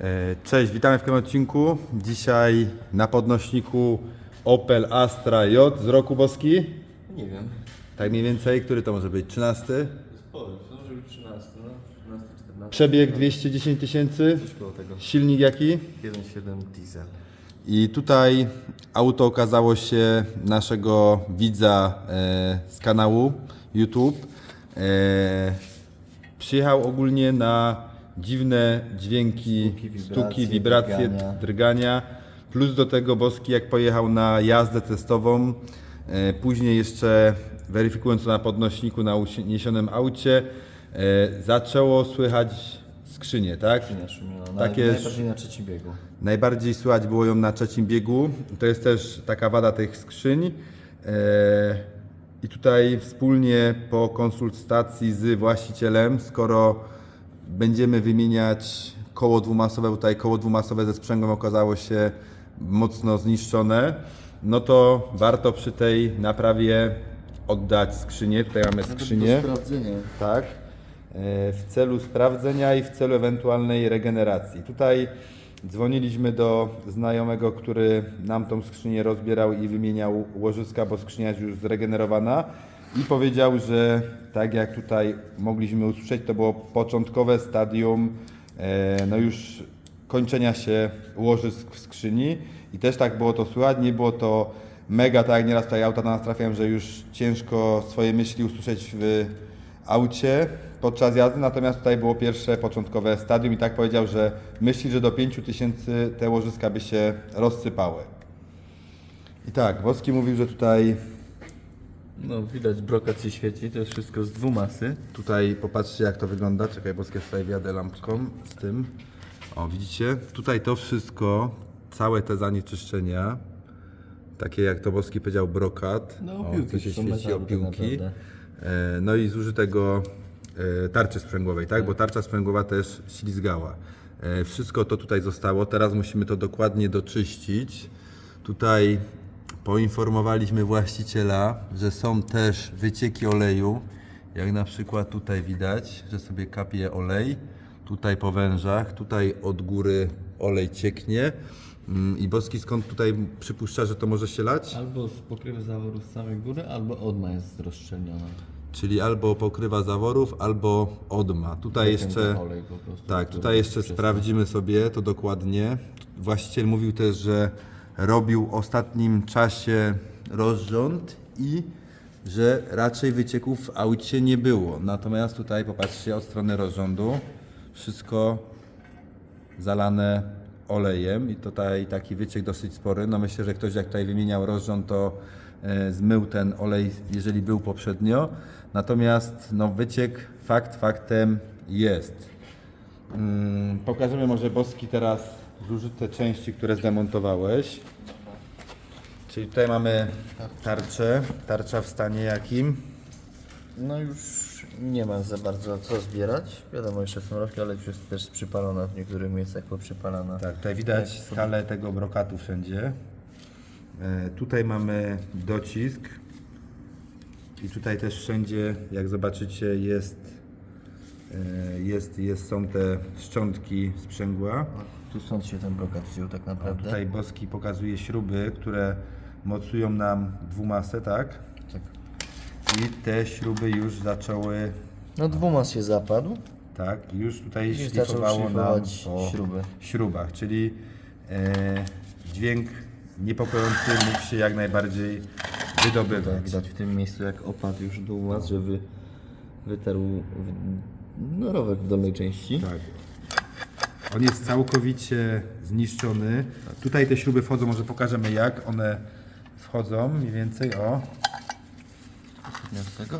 E, Cześć, witamy w tym odcinku. Dzisiaj na podnośniku Opel Astra J z roku boski. Nie wiem. Tak mniej więcej, który to może być? 13? Sporo, to może być 13, no. 13, 14. Przebieg 210 tysięcy. Coś koło tego. Silnik jaki? 1.7 diesel. I tutaj auto okazało się naszego widza e, z kanału YouTube. E, przyjechał ogólnie na dziwne dźwięki, Stuki, wibracje, stuki, wibracje, drgania. drgania. Plus do tego Boski jak pojechał na jazdę testową, e, później jeszcze weryfikując to na podnośniku na uniesionym aucie, e, zaczęło słychać skrzynię, tak? Skrzynia. Tak Tak jest. Najbardziej na trzecim biegu. Najbardziej słychać było ją na trzecim biegu. To jest też taka wada tych skrzyń. E, I tutaj wspólnie po konsultacji z właścicielem, skoro będziemy wymieniać koło dwumasowe, tutaj koło dwumasowe ze sprzęgłem okazało się mocno zniszczone, no to warto przy tej naprawie oddać skrzynię. Tutaj mamy skrzynię. Tak. E, W celu sprawdzenia i w celu ewentualnej regeneracji. Tutaj dzwoniliśmy do znajomego, który nam tą skrzynię rozbierał i wymieniał łożyska, bo skrzynia jest już zregenerowana. I powiedział, że tak jak tutaj mogliśmy usłyszeć, to było początkowe stadium e, no już kończenia się łożysk w skrzyni. I też tak było to słychać, nie było to mega, tak jak nieraz tutaj auta na nas trafiają, że już ciężko swoje myśli usłyszeć w aucie podczas jazdy, natomiast tutaj było pierwsze początkowe stadium i tak powiedział, że myśli, że do 5000 te łożyska by się rozsypały. I tak, Boski mówił, że tutaj, No widać brokat się świeci, to jest wszystko z dwumasy. tutaj popatrzcie jak to wygląda, czekaj, Boskie tutaj wjadę lampką z tym. O, widzicie? Tutaj to wszystko, całe te zanieczyszczenia, takie jak to Boski powiedział, brokat. No, o, to się świeci, tak opiłki. E, No i zużytego e, tarczy sprzęgłowej, tak? Bo tarcza sprzęgłowa też ślizgała. E, Wszystko to tutaj zostało. Teraz musimy to dokładnie doczyścić. Tutaj poinformowaliśmy właściciela, że są też wycieki oleju. Jak na przykład tutaj widać, że sobie kapie olej. Tutaj po wężach, tutaj od góry olej cieknie. Mm, I Boski skąd tutaj przypuszcza, że to może się lać? Albo z pokrywy zaworu z samej góry, albo odma jest rozszczelniona. Czyli albo pokrywa zaworów, albo odma. Tutaj jeszcze, olej po prostu, tak, który tutaj jeszcze sprawdzimy sobie to dokładnie. Właściciel mówił też, że robił w ostatnim czasie rozrząd i że raczej wycieków w aucie nie było. Natomiast tutaj popatrzcie od strony rozrządu wszystko zalane olejem i tutaj taki wyciek dosyć spory. No myślę, że ktoś jak tutaj wymieniał rozrząd, to e, zmył ten olej, jeżeli był poprzednio. Natomiast no wyciek fakt faktem jest. Mm, pokażemy może Boski teraz zużyte części, które zdemontowałeś. Czyli tutaj mamy tarczę. Tarcza w stanie jakim? No już nie ma za bardzo co zbierać. Wiadomo, jeszcze są rowki, ale już jest też przypalona w niektórych miejscach poprzypalana. Tak, tutaj widać skalę tego brokatu wszędzie. E, tutaj mamy docisk. I tutaj też wszędzie, jak zobaczycie, jest, jest, jest, są te szczątki sprzęgła. Tu stąd się ten brokat wziął tak naprawdę. tutaj Boski pokazuje śruby, które mocują nam dwumasę, tak? Tak. I te śruby już zaczęły, No dwumas się zapadł. tak, już tutaj zaczął szlifowało nam po śruby. śrubach, czyli e, dźwięk niepokojący mógł się jak najbardziej Tak, wydobywać. widać w tym miejscu jak opadł już dwumas, że wy, wytarł w, no, rowek w dolnej części. Tak. On jest całkowicie zniszczony. Tutaj te śruby wchodzą, może pokażemy jak one wchodzą mniej więcej, o. Z tego.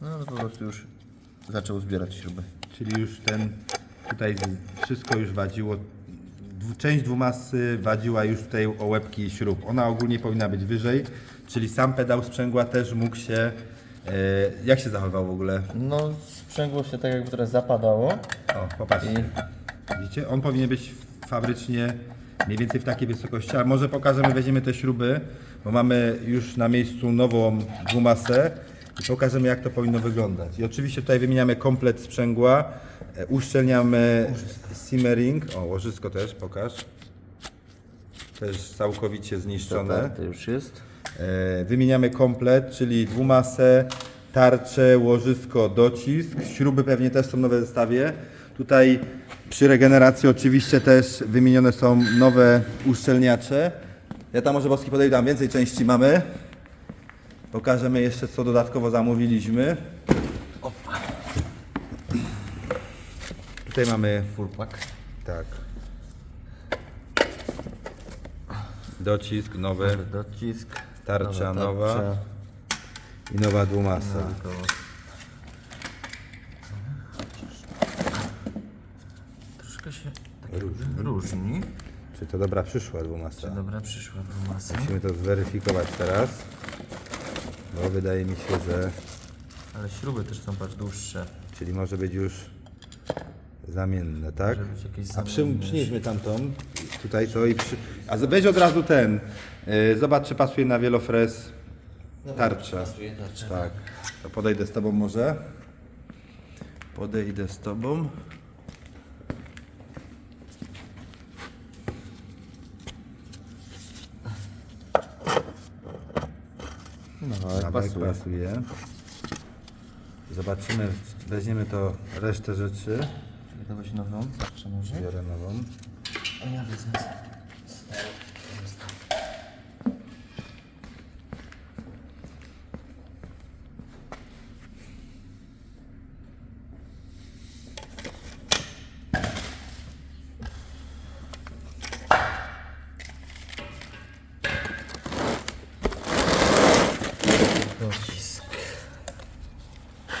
No ale po prostu już zaczął zbierać śruby. Czyli już ten, tutaj wszystko już wadziło, część dwumasy wadziła już tutaj o łebki śrub. Ona ogólnie powinna być wyżej, czyli sam pedał sprzęgła też mógł się, e, jak się zachował w ogóle? No sprzęgło się tak jakby teraz zapadało. O, popatrzcie. Widzicie? On powinien być fabrycznie mniej więcej w takiej wysokości, ale może pokażemy, weźmiemy te śruby, bo mamy już na miejscu nową dwumasę i pokażemy jak to powinno wyglądać. I oczywiście tutaj wymieniamy komplet sprzęgła, uszczelniamy simmering, o łożysko też pokaż, też całkowicie zniszczone. Zaparte już jest. E, Wymieniamy komplet, czyli dwumasę, tarczę, łożysko, docisk. Śruby pewnie też są nowe w zestawie. Tutaj przy regeneracji oczywiście też wymienione są nowe uszczelniacze. Ja tam może Boski podejdę, tam więcej części mamy. Pokażemy jeszcze co dodatkowo zamówiliśmy. Tutaj mamy Full pack. tak. Docisk nowy Nowy docisk. Tarcza nowa. tarcza. i nowa dwumasa. Troszkę się tak różni. różni. Czy to dobra przyszła dwumasa? Dobra, przyszła brumasa. Musimy to zweryfikować teraz, bo wydaje mi się, że Ale śruby też są patrz dłuższe. czyli może być już zamienne, tak? A przy, przynieśmy tamtą, tutaj to i przy... A weź od razu ten, yy, zobacz czy pasuje na wielofres tarcza. Pasuje tarcza. Tak, to podejdę z Tobą może. Podejdę z Tobą. No, jak pasuje. pasuje. Zobaczymy, weźmiemy to resztę rzeczy. Gotowość nową tarczę może? Biorę nową. A ja wezmę.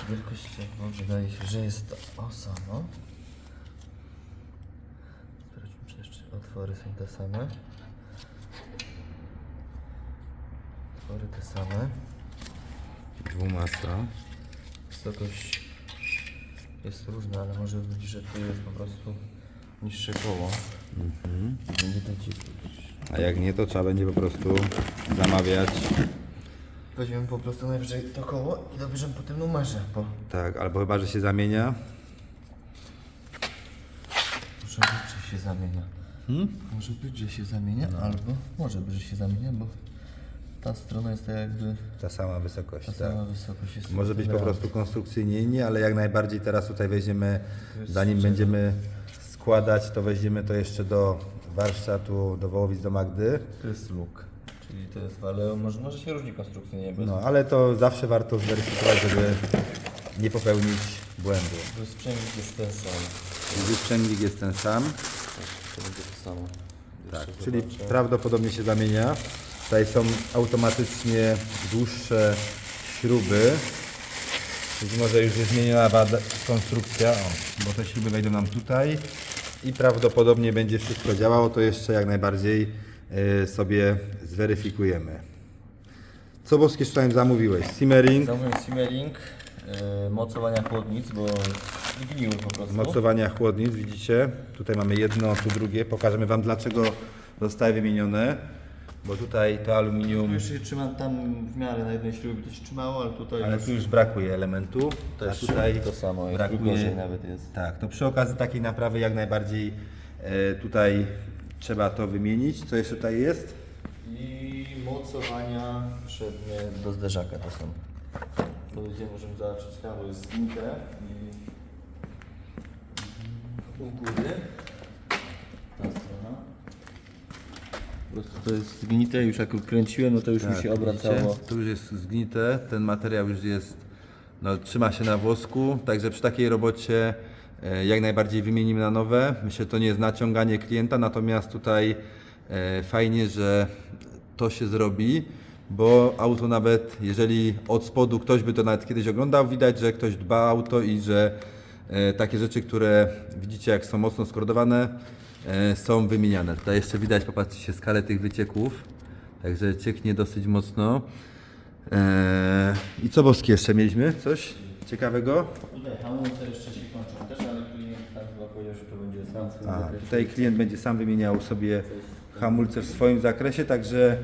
Wielkościowo wydaje się, że jest to o samo. Sprawdźmy, czy jeszcze otwory są te same. Otwory te same. Dwumasa. Wysokość jest różna, ale może być, że tu jest po prostu niższe koło. Mhm. Będzie docisnąć. A jak nie, to trzeba będzie po prostu zamawiać. Weźmiemy po prostu najwyżej to koło i dobierzemy po tym numerze, bo Tak, albo chyba, że się zamienia. że się zamienia. Może być, że się zamienia, albo może być, że się zamienia, bo ta strona jest tak jakby Ta sama wysokość. ta Tak. sama wysokość jest Może być po prostu konstrukcyjnie inni, ale jak najbardziej teraz tutaj weźmiemy, zanim będziemy składać, to weźmiemy to jeszcze do warsztatu, do Wołowic, do Magdy. To jest luk, czyli to jest, ale może, może się różni konstrukcyjnie, bez No, ale to zawsze warto zweryfikować, żeby nie popełnić błędu. sprzęgnik jest ten sam. Czyli sprzęglik jest ten sam, To będzie to samo. tak, Jeszcze czyli zobaczę. prawdopodobnie się zamienia. Tutaj są automatycznie dłuższe śruby. Być może już jest zmieniona wada, konstrukcja, o, bo te śruby wejdą nam tutaj i prawdopodobnie będzie wszystko działało. To jeszcze jak najbardziej y, sobie zweryfikujemy. Co boskie tutaj zamówiłeś? Simmering, Zamówiłem simmering, mocowania chłodnic, bo zgniły po prostu. mocowania chłodnic, widzicie? Tutaj mamy jedno, tu drugie. Pokażemy Wam dlaczego zostały wymienione. Bo tutaj to Tu aluminium, już się trzyma tam w miarę na jednej śrubie to się trzymało, ale tutaj ale już tu już brakuje elementu. też a tutaj to samo jest, brakuje. gorzej nawet jest. Tak, to przy okazji takiej naprawy jak najbardziej e, tutaj trzeba to wymienić. Co jeszcze tutaj jest? I mocowania przednie do zderzaka to są. To gdzie możemy zobaczyć tam jest zgnite i u góry. Ta strona. Po prostu to jest zgnite, już jak kręciłem, no to już mi się obracało. Tak? Tu już jest zgnite, ten materiał już jest, no, trzyma się na włosku, także przy takiej robocie e, jak najbardziej wymienimy na nowe. Myślę, to nie jest naciąganie klienta, natomiast tutaj e, fajnie, że to się zrobi, bo auto nawet, jeżeli od spodu ktoś by to nawet kiedyś oglądał, widać, że ktoś dba o auto i że e, takie rzeczy, które widzicie jak są mocno skorodowane, e, są wymieniane. Tutaj jeszcze widać, popatrzcie, skalę tych wycieków. Także cieknie dosyć mocno. Eee, I co boskie jeszcze mieliśmy? Coś ciekawego? Tutaj hamulce jeszcze się kończą też, ale klient tam chyba powiedział, że to będzie sam swój A, zakres. tutaj klient będzie sam wymieniał sobie hamulce w swoim zakresie, także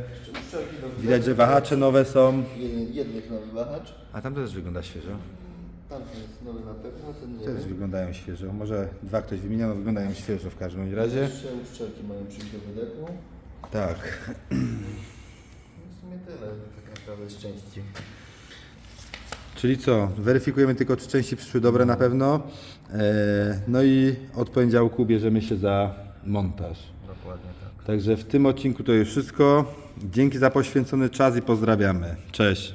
widać, że wahacze nowe są. Jednych nowy wahacz. A tam też wygląda świeżo. Tamten jest nowy na pewno, ten nie Też wiem. wyglądają świeżo. Może dwa ktoś wymieniał, no wyglądają świeżo w każdym razie. Jeszcze uszczelki mają przyjść do wydechu. Tak. No w sumie tyle tak naprawdę z części. Czyli co? Weryfikujemy tylko, czy części przyszły dobre na pewno. E, No i od poniedziałku bierzemy się za montaż. Dokładnie tak. Także w tym odcinku to już wszystko. Dzięki za poświęcony czas i pozdrawiamy. Cześć.